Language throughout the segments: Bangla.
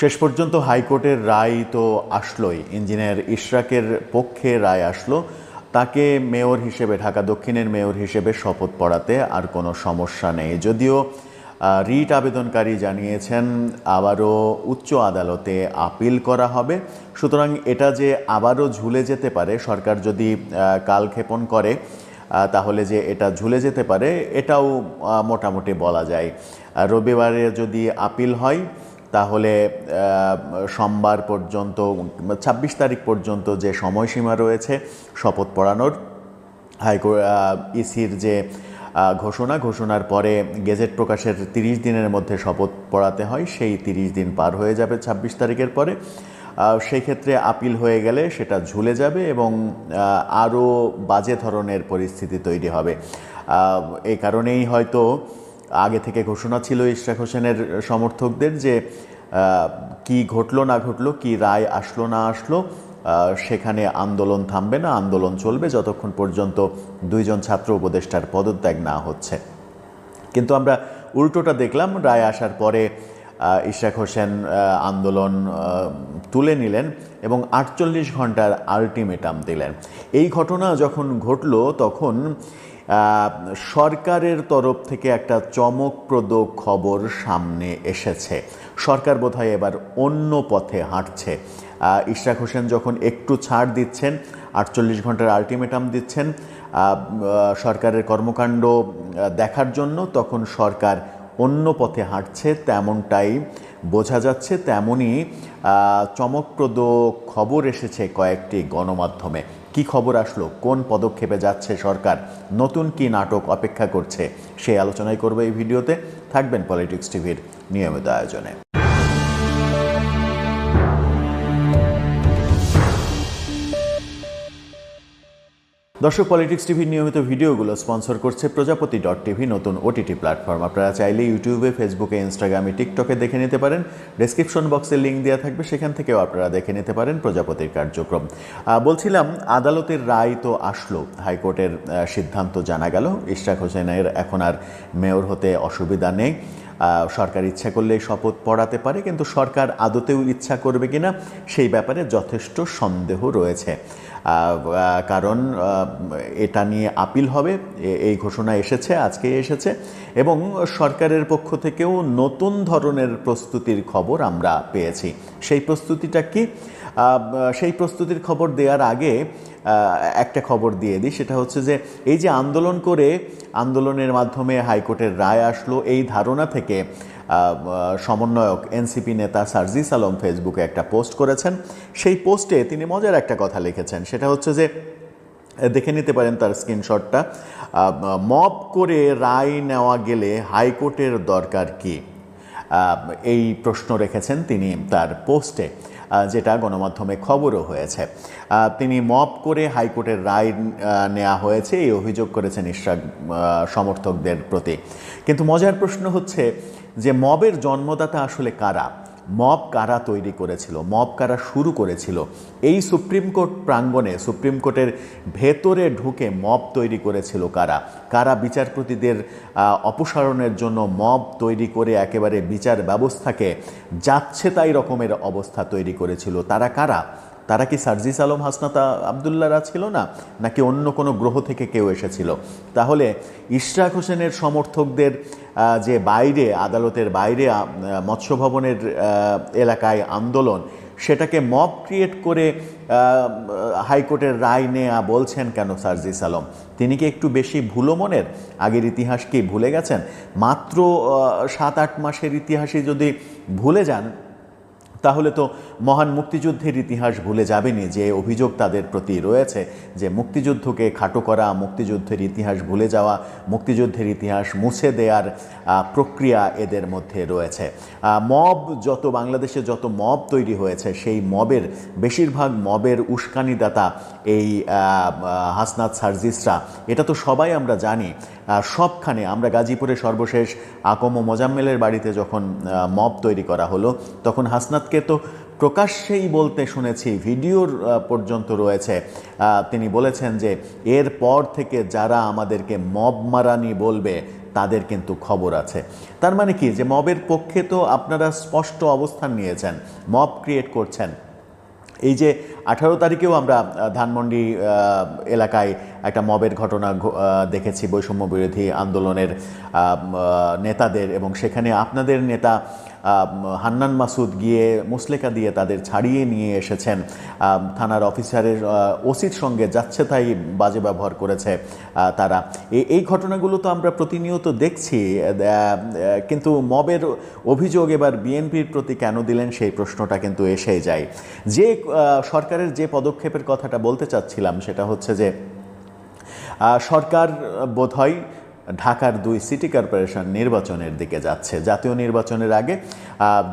শেষ পর্যন্ত হাইকোর্টের রায় তো আসলোই। ইঞ্জিনিয়ার ইশরাকের পক্ষে রায় আসলো। তাকে মেয়র হিসেবে, ঢাকা দক্ষিণের মেয়র হিসেবে শপথ পড়াতে আর কোনো সমস্যা নেই। যদিও রিট আবেদনকারী জানিয়েছেন, আবারও উচ্চ আদালতে আপিল করা হবে। সুতরাং এটা যে আবারও ঝুলে যেতে পারে, সরকার যদি কালক্ষেপণ করে তাহলে যে এটা ঝুলে যেতে পারে, এটাও মোটামুটি বলা যায়। রবিবারে যদি আপিল হয় তাহলে সোমবার পর্যন্ত, ছাব্বিশ তারিখ পর্যন্ত যে সময়সীমা রয়েছে শপথ পড়ানোর হাইকোর্ট ইসির যে ঘোষণা, ঘোষণার পরে গেজেট প্রকাশের তিরিশ দিনের মধ্যে শপথ পড়াতে হয়, সেই তিরিশ দিন পার হয়ে যাবে ছাব্বিশ তারিখের পরে। সেই ক্ষেত্রে আপিল হয়ে গেলে সেটা ঝুলে যাবে এবং আরও বাজে ধরনের পরিস্থিতি তৈরি হবে। এই কারণেই হয়তো আগে থেকে ঘোষণা ছিল ইশরাক হোসেনের সমর্থকদের যে কি ঘটলো না ঘটলো কি রায় আসলো না আসলো সেখানে আন্দোলন থামবে না আন্দোলন চলবে যতক্ষণ পর্যন্ত দুইজন ছাত্র উপদেষ্টার পদত্যাগ না হচ্ছে। কিন্তু আমরা উল্টোটা দেখলাম রায় আসার পরে আহ, ইশরাক হোসেন আন্দোলন তুলে নিলেন এবং আটচল্লিশ ঘণ্টার আলটিমেটাম দিলেন। এই ঘটনা যখন ঘটল তখন সরকারের তরফ থেকে একটা চমকপ্রদ খবর সামনে এসেছে। সরকার বোধহয় এবার অন্য পথে হাঁটছে। ইশরাক হোসেন যখন একটু ছাড় দিচ্ছেন, আটচল্লিশ ঘণ্টার আলটিমেটাম দিচ্ছেন সরকারের কর্মকাণ্ড দেখার জন্য, তখন সরকার অন্য পথে হাঁটছে, তেমনটাই বোঝা যাচ্ছে তেমনই চমকপ্রদ খবর এসেছে কয়েকটি গণমাধ্যমে। কি খবর আসলো? কোন পদক্ষেপে যাচ্ছে সরকার? নতুন কি নাটক অপেক্ষা করছে? সেই আলোচনাই করবে এই ভিডিওতে। থাকবেন পলিটিক্স টিভির নিয়মিত আয়োজনে। দর্শক পলিটিক্স টিভির নিয়মিত ভিডিওগুলো স্পন্সর করছে প্রজাপতি ডট টিভি নতুন ওটিটি প্ল্যাটফর্ম আপনারা চাইলে ইউটিউবে ফেসবুকে ইনস্টাগ্রামে টিকটকে দেখে নিতে পারেন। ডেসক্রিপশন বক্সে লিঙ্ক দেওয়া থাকবে, সেখান থেকেও আপনারা দেখে নিতে পারেন প্রজাপতির কার্যক্রম। বলছিলাম, আদালতের রায় তো আসলো। হাইকোর্টের সিদ্ধান্ত জানা গেল। ইশরাক হোসেনের এখন আর মেয়র হতে অসুবিধা নেই। সরকার ইচ্ছা করলে শপথ পড়াতে পারে, কিন্তু সরকার আদতেও ইচ্ছা করবে কিনা, সেই ব্যাপারে যথেষ্ট সন্দেহ রয়েছে। কারণ এটা নিয়ে আপিল হবে এই ঘোষণা এসেছে, আজকে এসেছে, এবং সরকারের পক্ষ থেকেও নতুন ধরনের প্রস্তুতির খবর আমরা পেয়েছি। সেই প্রস্তুতিটা কি? সেই প্রস্তুতির খবর দেওয়ার আগে একটা খবর দিয়ে দিই, সেটা হচ্ছে যে, এই যে আন্দোলন করে আন্দোলনের মাধ্যমে হাইকোর্টের রায় আসলো, এই ধারণা থেকে সমন্বয়ক এনসিপি নেতা সার্জিস আলম ফেসবুকে একটা পোস্ট করেছেন। সেই পোস্টে তিনি মজার একটা কথা লিখেছেন। সেটা হচ্ছে যে, দেখে নিতে পারেন তার স্ক্রিনশটটা। মপ করে রায় নেওয়া গেলে হাইকোর্টের দরকার কি? এই প্রশ্ন রেখেছেন তিনি তার পোস্টে। যেটা গণমাধ্যমে খবরও হয়েছে। তিনি মপ করে হাইকোর্টের রায় নেওয়া হয়েছে, এই অভিযোগ করেছেন ইশরাক সমর্থকদের প্রতি। কিন্তু মজার প্রশ্ন হচ্ছে যে মবের জন্মদাতা আসলে কারা? মব কারা তৈরি করেছিল, মব কারা শুরু করেছিল, এই সুপ্রিম কোর্ট প্রাঙ্গণে, সুপ্রিম কোর্টের ভেতরে ঢুকে মব তৈরি করেছিল কারা? কারা বিচারপতিদের অপসারণের জন্য মব তৈরি করে একেবারে বিচার ব্যবস্থাকে যাচ্ছে তাই রকমের অবস্থা তৈরি করেছিল, তারা কারা? তারা কি সার্জিস আলম, হাসনাতা আবদুল্লারা ছিল না? নাকি অন্য কোনো গ্রহ থেকে কেউ এসেছিল? তাহলে ইশরাক হোসেনের সমর্থকদের যে বাইরে, আদালতের বাইরে মৎস্য ভবনের এলাকায় আন্দোলন, সেটাকে মব ক্রিয়েট করে হাইকোর্টের রায় নেয়া বলছেন কেন সার্জিস আলম? তিনি কি একটু বেশি ভুলো মনের? আগের ইতিহাস কি ভুলে গেছেন? মাত্র সাত আট মাসের ইতিহাসই যদি ভুলে যান তাহলে তো মহান মুক্তিযুদ্ধের ইতিহাস ভুলে যাবেনি যে অভিযোগ তাদের প্রতি রয়েছে যে মুক্তিযুদ্ধকে খাটো করা, মুক্তিযুদ্ধের ইতিহাস ভুলে যাওয়া, মুক্তিযুদ্ধের ইতিহাস মুছে দেওয়ার প্রক্রিয়া এদের মধ্যে রয়েছে। মব যত বাংলাদেশে যত মব তৈরি হয়েছে, সেই মবের, বেশিরভাগ মবের উস্কানিদাতা এই হাসনাত সার্জিসরা, এটা তো সবাই আমরা জানি। সবখানে আমরা গাজীপুরে সর্বশেষ আকম ও মোজাম্মেলের বাড়িতে যখন মব তৈরি করা হলো, তখন হাসনাতকে তো প্রকাশ্যেই বলতে শুনেছি, ভিডিওর পর্যন্ত রয়েছে। তিনি বলেছেন যে, এর পর থেকে যারা আমাদেরকে মব মারানি বলবে, তাদের কিন্তু খবর আছে। তার মানে কি? যে মবের পক্ষে তো আপনারা স্পষ্ট অবস্থান নিয়েছেন, মব ক্রিয়েট করছেন। এই যে আঠারো তারিখেও আমরা ধানমন্ডি এলাকায় একটা মবের ঘটনা দেখেছি, বৈষম্য বিরোধী আন্দোলনের নেতাদের এবং সেখানে আপনাদের নেতা হান্নান মাসুদ গিয়ে মুসলেকা দিয়ে তাদের ছাড়িয়ে নিয়ে এসেছেন। থানার অফিসারের ওসির সঙ্গে যাচ্ছে তাই বাজে ব্যবহার করেছে তারা। এই ঘটনাগুলো তো আমরা প্রতিনিয়ত দেখছি কিন্তু মবের অভিযোগ এবার বিএনপির প্রতি কেন দিলেন সেই প্রশ্নটা কিন্তু এসেই যায়। যে সরকারের যে পদক্ষেপের কথাটা বলতে চাচ্ছিলাম সেটা হচ্ছে যে সরকার বোধহয় ঢাকার দুই সিটি কর্পোরেশন নির্বাচনের দিকে যাচ্ছে। জাতীয় নির্বাচনের আগে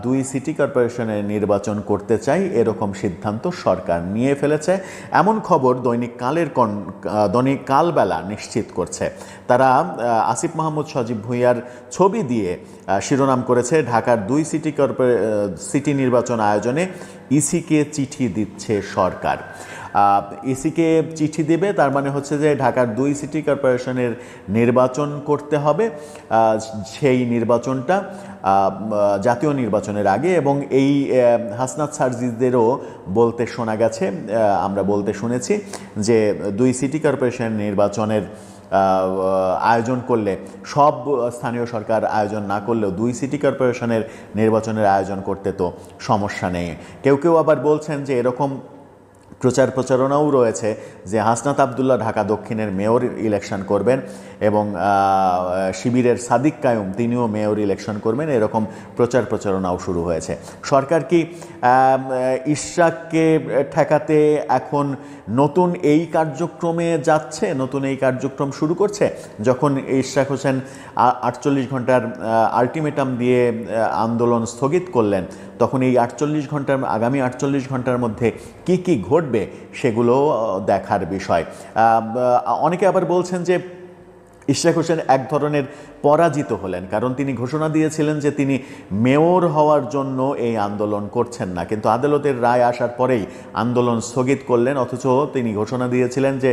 দুই সিটি কর্পোরেশনের নির্বাচন করতে চাই এরকম সিদ্ধান্ত সরকার নিয়ে ফেলেছে। এমন খবর দৈনিক কালের কন দৈনিক কালবেলা নিশ্চিত করছে। তারা আসিফ মাহমুদ, সজীব ভুঁইয়ার ছবি দিয়ে শিরোনাম করেছে, ঢাকার দুই সিটি কর্পোরে সিটি নির্বাচন আয়োজনে ইসিকে চিঠি দিচ্ছে সরকার। ইসিকে চিঠি দেবে, তার মানে হচ্ছে যে ঢাকার দুই সিটি কর্পোরেশনের নির্বাচন করতে হবে সেই নির্বাচনটা জাতীয় নির্বাচনের আগে, এবং এই হাসনাত সার্জিদেরও বলতে শোনা গেছে আমরা বলতে শুনেছি যে দুই সিটি কর্পোরেশন নির্বাচনের আয়োজন করলে, সব স্থানীয় সরকার আয়োজন না করলেও দুই সিটি কর্পোরেশনের নির্বাচনের আয়োজন করতে তো সমস্যা নেই। কেউ কেউ আবার বলছেন যে এরকম প্রচার প্রচারণাও রয়েছে যে হাসনাত আবদুল্লাহ ঢাকা দক্ষিণের মেয়র ইলেকশন করবেন এবং শিবিরের সাদিক কায়ুম, তিনিও মেয়র ইলেকশন করবেন। এরকম প্রচার প্রচারণাও শুরু হয়েছে। সরকার কি ইশরাককে ঠেকাতে এখন নতুন এই কার্যক্রমে যাচ্ছে? নতুন এই কার্যক্রম শুরু করছে? যখন ইশরাক হোসেন আটচল্লিশ ঘণ্টার আলটিমেটাম দিয়ে আন্দোলন স্থগিত করলেন তখন এই আটচল্লিশ ঘণ্টার, আগামী আটচল্লিশ ঘণ্টার মধ্যে কি কি ঘটবে সেগুলো দেখার বিষয়। অনেকে আবার বলছেন যে ইশরাক হোসেন এক ধরনের পরাজিত হলেন, কারণ তিনি ঘোষণা দিয়েছিলেন যে তিনি মেয়র হওয়ার জন্য এই আন্দোলন করছেন না। কিন্তু আদালতের রায় আসার পরেই আন্দোলন স্থগিত করলেন, অথচ তিনি ঘোষণা দিয়েছিলেন যে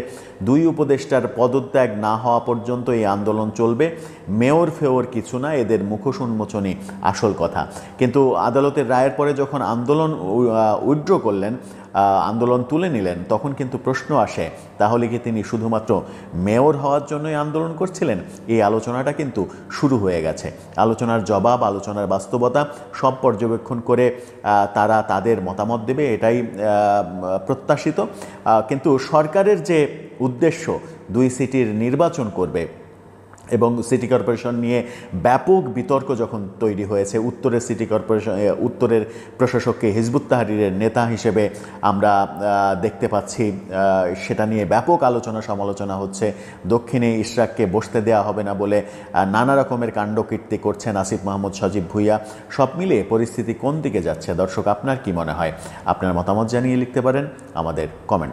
দুই উপদেষ্টার পদত্যাগ না হওয়া পর্যন্ত এই আন্দোলন চলবে, মেয়র ফেওর কিছু না, এদের মুখোশ উন্মোচনই আসল কথা। কিন্তু আদালতের রায়ের পরে যখন আন্দোলন উইড্র করলেন আন্দোলন তুলে নিলেন, তখন কিন্তু প্রশ্ন আসে, তাহলে কি তিনি শুধুমাত্র মেয়র হওয়ার জন্যই আন্দোলন করছিলেন? এই আলোচনাটা কিন্তু শুরু হয়ে গেছে। আলোচনার জবাব, আলোচনার বাস্তবতা সব পর্যবেক্ষণ করে তারা তাদের মতামত দেবে, এটাই প্রত্যাশিত। কিন্তু সরকারের যে উদ্দেশ্য, দুই সিটির নির্বাচন করবে এবং সিটি কর্পোরেশন নিয়ে ব্যাপক বিতর্ক যখন তৈরি হয়েছে, উত্তরের সিটি কর্পোরেশন উত্তরের প্রশাসককে হিজবুত তাহারিরের নেতা হিসেবে আমরা দেখতে পাচ্ছি সেটা নিয়ে ব্যাপক আলোচনা সমালোচনা হচ্ছে। দক্ষিণে ইশরাককে বসতে দেওয়া হবে না বলে নানা রকমের কাণ্ডকীর্তি করছেন আসিফ মাহমুদ, সজীব ভুইয়া। সব মিলিয়ে পরিস্থিতি কোন দিকে যাচ্ছে? দর্শক, আপনার কি মনে হয়? আপনার মতামত জানিয়ে লিখতে পারেন আমাদের কমেন্ট